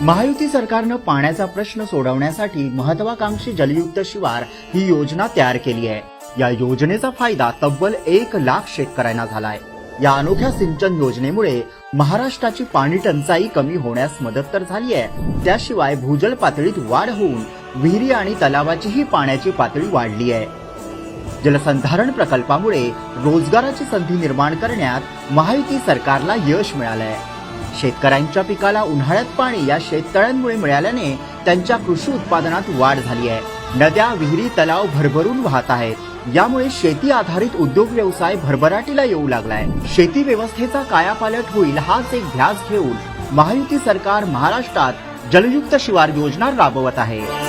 महायुती सरकारनं पाण्याचा प्रश्न सोडवण्यासाठी महत्वाकांक्षी जलयुक्त शिवार ही योजना तयार केली आहे. या योजनेचा फायदा तब्बल एक लाख शेतकऱ्यांना झालाय. या अनोख्या सिंचन योजनेमुळे महाराष्ट्राची पाणी टंचाई कमी होण्यास मदत तर झाली आहे. त्याशिवाय भूजल पातळीत वाढ होऊन विहिरी आणि तलावाचीही पाण्याची पातळी वाढली आहे. जलसंधारण प्रकल्पामुळे रोजगाराची संधी निर्माण करण्यात महायुती सरकारला यश मिळालंय. शेतकऱ्यांच्या पिकाला उन्हाळ्यात पाणी या शेततळ्यांमुळे मिळाल्याने त्यांच्या कृषी उत्पादनात वाढ झाली आहे. नद्या विहिरी तलाव भरभरून वाहत आहेत. यामुळे शेती आधारित उद्योग व्यवसाय भरभराटीला येऊ लागलाय. शेती व्यवस्थेचा कायापालट होईल हाच एक ध्यास घेऊन महायुती सरकार महाराष्ट्रात जलयुक्त शिवार योजना राबवत आहे.